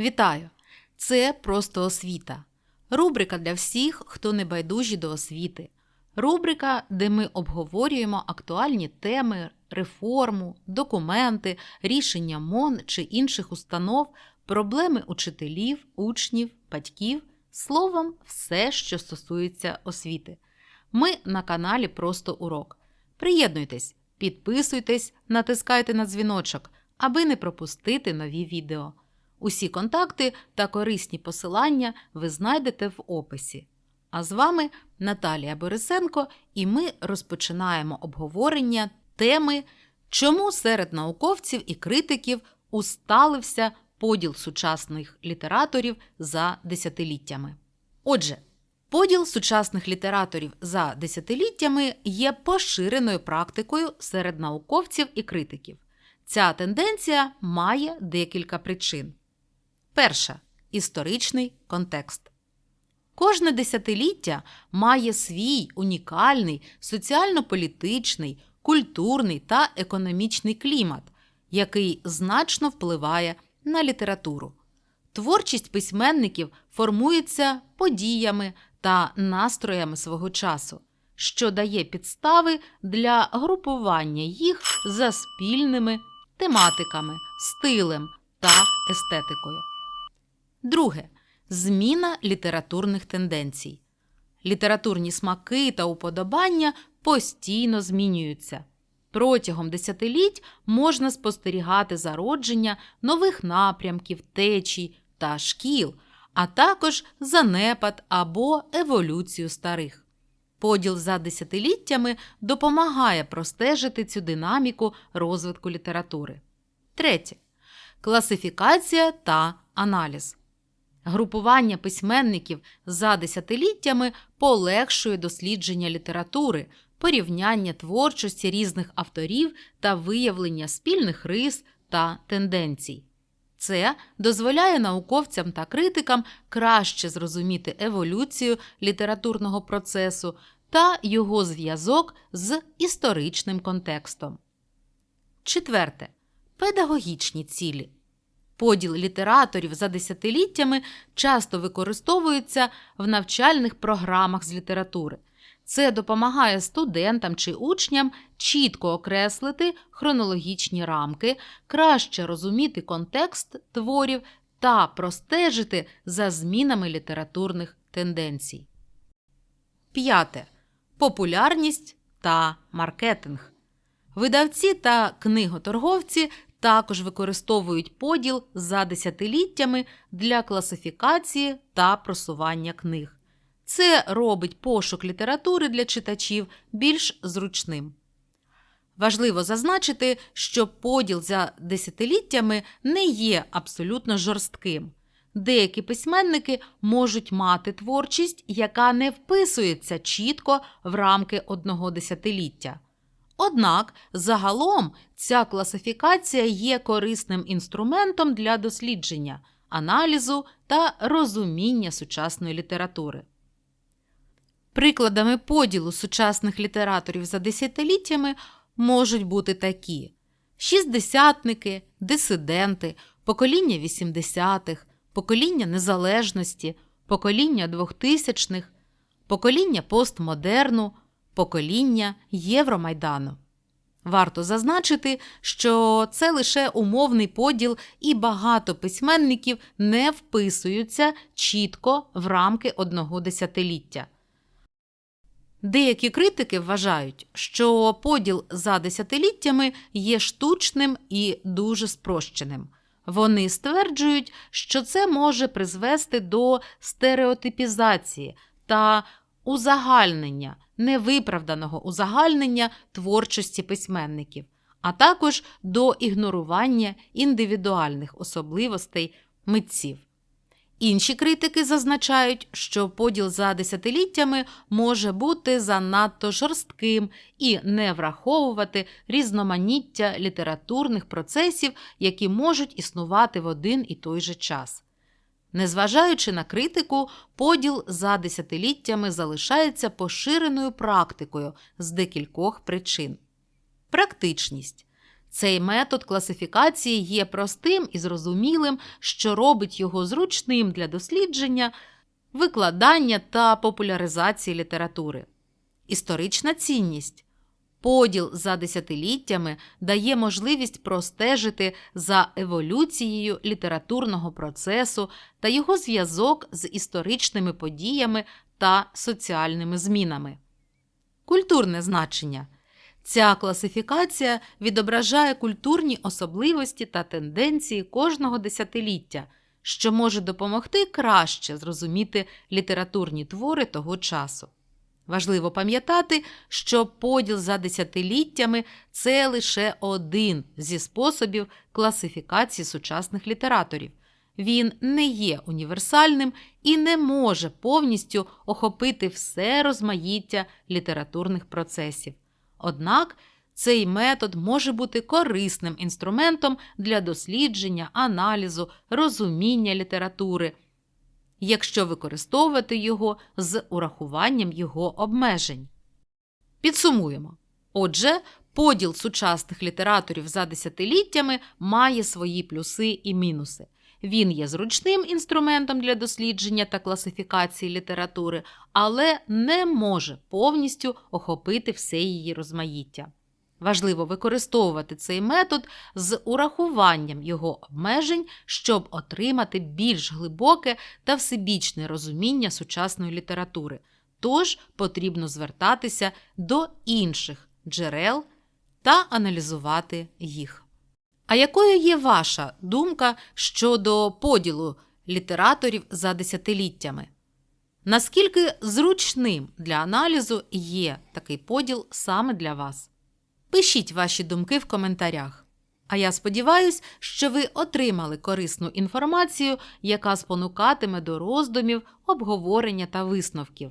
Вітаю! Це просто освіта. Рубрика для всіх, хто не байдужі до освіти. Рубрика, де ми обговорюємо актуальні теми, реформу, документи, рішення МОН чи інших установ, проблеми учителів, учнів, батьків, словом, все, що стосується освіти. Ми на каналі Просто Урок. Приєднуйтесь, підписуйтесь, натискайте на дзвіночок, аби не пропустити нові відео. Усі контакти та корисні посилання ви знайдете в описі. А з вами Наталія Борисенко, і ми розпочинаємо обговорення теми, чому серед науковців і критиків усталився поділ сучасних літераторів за десятиліттями. Отже, поділ сучасних літераторів за десятиліттями є поширеною практикою серед науковців і критиків. Ця тенденція має декілька причин. Перша історичний контекст. Кожне десятиліття має свій унікальний соціально-політичний, культурний та економічний клімат, який значно впливає на літературу. Творчість письменників формується подіями та настроями свого часу, що дає підстави для групування їх за спільними тематиками, стилем та естетикою. Друге зміна літературних тенденцій. Літературні смаки та уподобання постійно змінюються. Протягом десятиліть можна спостерігати зародження нових напрямків, течій та шкіл, а також занепад або еволюцію старих. Поділ за десятиліттями допомагає простежити цю динаміку розвитку літератури. Третє. Класифікація та аналіз. Групування письменників за десятиліттями полегшує дослідження літератури, порівняння творчості різних авторів та виявлення спільних рис та тенденцій. Це дозволяє науковцям та критикам краще зрозуміти еволюцію літературного процесу та його зв'язок з історичним контекстом. Четверте. Педагогічні цілі. Поділ літераторів за десятиліттями часто використовується в навчальних програмах з літератури. Це допомагає студентам чи учням чітко окреслити хронологічні рамки, краще розуміти контекст творів та простежити за змінами літературних тенденцій. П'яте. Популярність та маркетинг. Видавці та книготорговці також використовують поділ за десятиліттями для класифікації та просування книг. Це робить пошук літератури для читачів більш зручним. Важливо зазначити, що поділ за десятиліттями не є абсолютно жорстким. Деякі письменники можуть мати творчість, яка не вписується чітко в рамки одного десятиліття. Однак загалом ця класифікація є корисним інструментом для дослідження, аналізу та розуміння сучасної літератури. Прикладами поділу сучасних літераторів за десятиліттями можуть бути такі: шістдесятники, дисиденти, покоління 80-х, покоління незалежності, покоління 2000-х, покоління постмодерну, покоління Євромайдану. Варто зазначити, що це лише умовний поділ, і багато письменників не вписуються чітко в рамки одного десятиліття. Деякі критики вважають, що поділ за десятиліттями є штучним і дуже спрощеним. Вони стверджують, що це може призвести до стереотипізації та узагальнення, невиправданого узагальнення творчості письменників, а також до ігнорування індивідуальних особливостей митців. Інші критики зазначають, що поділ за десятиліттями може бути занадто жорстким і не враховувати різноманіття літературних процесів, які можуть існувати в один і той же час. Незважаючи на критику, поділ за десятиліттями залишається поширеною практикою з декількох причин. Практичність Цей метод класифікації є простим і зрозумілим, що робить його зручним для дослідження, викладання та популяризації літератури. Історична цінність. Поділ за десятиліттями дає можливість простежити за еволюцією літературного процесу та його зв'язок з історичними подіями та соціальними змінами. Культурне значення. Ця класифікація відображає культурні особливості та тенденції кожного десятиліття, що може допомогти краще зрозуміти літературні твори того часу. Важливо пам'ятати, що поділ за десятиліттями це лише один зі способів класифікації сучасних літераторів. Він не є універсальним і не може повністю охопити все розмаїття літературних процесів. Однак цей метод може бути корисним інструментом для дослідження, аналізу, розуміння літератури, якщо використовувати його з урахуванням його обмежень. Підсумуємо. Отже, поділ сучасних літераторів за десятиліттями має свої плюси і мінуси. Він є зручним інструментом для дослідження та класифікації літератури, але не може повністю охопити все її розмаїття. Важливо використовувати цей метод з урахуванням його обмежень, щоб отримати більш глибоке та всебічне розуміння сучасної літератури. Тож потрібно звертатися до інших джерел та аналізувати їх. А якою є ваша думка щодо поділу літераторів за десятиліттями? Наскільки зручним для аналізу є такий поділ саме для вас? Пишіть ваші думки в коментарях. А я сподіваюся, що ви отримали корисну інформацію, яка спонукатиме до роздумів, обговорення та висновків.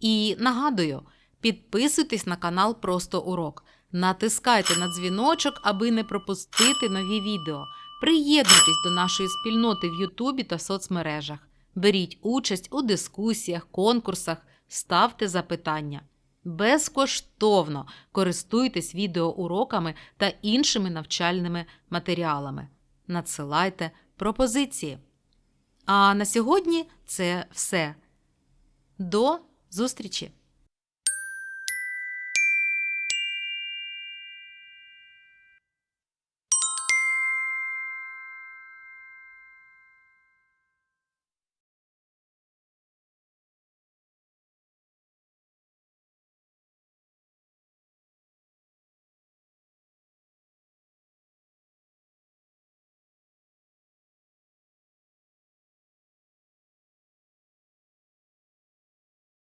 І нагадую, підписуйтесь на канал Просто Урок. Натискайте на дзвіночок, аби не пропустити нові відео. Приєднуйтесь до нашої спільноти в Ютубі та соцмережах. Беріть участь у дискусіях, конкурсах, ставте запитання. Безкоштовно користуйтесь відеоуроками та іншими навчальними матеріалами. Надсилайте пропозиції. А на сьогодні це все. До зустрічі!